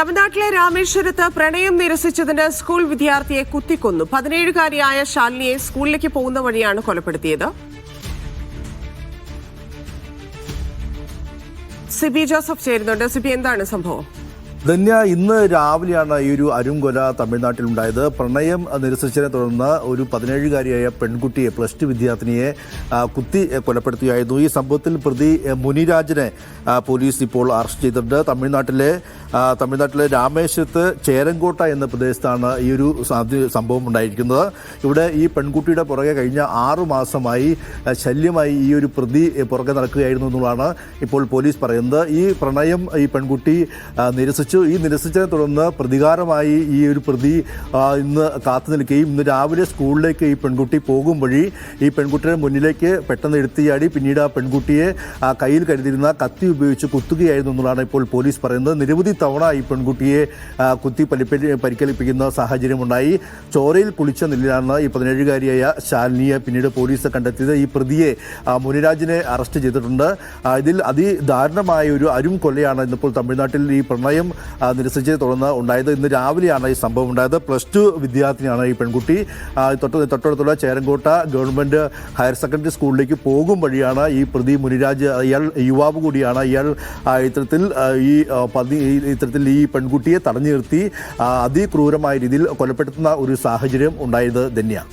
തമിഴ്നാട്ടിലെ രാമേശ്വരത്ത് പ്രണയം നിരസിച്ചതിന് സ്കൂൾ വിദ്യാർത്ഥിയെ കുത്തിക്കൊന്നു. പതിനേഴുകാരിയായ ശാലിനിയെ സ്കൂളിലേക്ക് പോകുന്ന വഴിയാണ് കൊലപ്പെടുത്തിയത്. സിബി ജോസഫ് ചേരുന്നുണ്ട്. സിബി എന്താണ് സംഭവം? ധന്യ ഇന്ന് രാവിലെയാണ് ഈ ഒരു അരുംകൊല തമിഴ്നാട്ടിലുണ്ടായത്. പ്രണയം നിരസിച്ചതിനെ തുടർന്ന് ഒരു പതിനേഴുകാരിയായ പെൺകുട്ടിയെ പ്ലസ് ടു വിദ്യാർത്ഥിനിയെ കുത്തി കൊലപ്പെടുത്തുകയായിരുന്നു. ഈ സംഭവത്തിൽ പ്രതി മുനിരാജനെ പോലീസ് ഇപ്പോൾ അറസ്റ്റ് ചെയ്തിട്ടുണ്ട്. തമിഴ്നാട്ടിലെ തമിഴ്നാട്ടിലെ രാമേശ്വരത്ത് ചേരങ്കോട്ട എന്ന പ്രദേശത്താണ് ഈ ഒരു സംഭവം ഉണ്ടായിരിക്കുന്നത്. ഇവിടെ ഈ പെൺകുട്ടിയുടെ പുറകെ കഴിഞ്ഞ ആറു മാസമായി ശല്യമായി ഈ ഒരു പ്രതി പുറകെ നടക്കുകയായിരുന്നു എന്നുള്ളതാണ് ഇപ്പോൾ പോലീസ് പറയുന്നത്. ഈ പ്രണയം ഈ പെൺകുട്ടി ആ, നിരസിച്ചു ഈ നിരസിച്ചതിനെ തുടർന്ന് പ്രതികാരമായി ഈ ഒരു പ്രതി ഇന്ന് കാത്തു നിൽക്കുകയും ഇന്ന് രാവിലെ സ്കൂളിലേക്ക് ഈ പെൺകുട്ടി പോകും വഴി ഈ പെൺകുട്ടിയുടെ മുന്നിലേക്ക് പെട്ടെന്ന് എടുത്തിയാടി പിന്നീട് ആ പെൺകുട്ടിയെ കയ്യിൽ കരുതിയിരുന്ന കത്തി ഉപയോഗിച്ച് കുത്തുകയായിരുന്നു എന്നുള്ളതാണ് ഇപ്പോൾ പോലീസ് പറയുന്നത്. നിരവധി തവണ ഈ പെൺകുട്ടിയെ കുത്തി പരിപ്പ- പരിക്കേൽപ്പിക്കുന്ന സാഹചര്യമുണ്ടായി. ചോരയിൽ കുളിച്ച നിലയിലാണ് ഈ പതിനേഴുകാരിയായ ശാലിനിയെ പിന്നീട് പോലീസ് കണ്ടെത്തിയത്. ഈ പ്രതിയെ മുനിരാജിനെ അറസ്റ്റ് ചെയ്തിട്ടുണ്ട്. ഇതിൽ അതിദാരുണമായ ഒരു അരും കൊലയാണ് ഇന്നിപ്പോൾ തമിഴ്നാട്ടിൽ ഈ പ്രണയം നിരസിച്ചതിനെ തുടർന്ന് ഉണ്ടായത് ഇന്ന് രാവിലെയാണ് ഈ സംഭവം ഉണ്ടായത്. പ്ലസ് ടു വിദ്യാർത്ഥിനിയാണ് ഈ പെൺകുട്ടി. തൊട്ട് തൊട്ടടുത്തുള്ള ചേരങ്കോട്ട ഗവൺമെന്റ് ഹയർ സെക്കൻഡറി സ്കൂളിലേക്ക് പോകും വഴിയാണ് ഈ പ്രതി മുനിരാജ്. ഇയാൾ യുവാവ് കൂടിയാണ്. ഇയാൾ ഇത്തരത്തിൽ ഈ പതി ഇത്തരത്തിൽ ഈ പെൺകുട്ടിയെ തടഞ്ഞു നിർത്തി അതിക്രൂരമായ രീതിയിൽ കൊലപ്പെടുത്തുന്ന ഒരു സാഹചര്യം ഉണ്ടായത് തന്നെയാണ്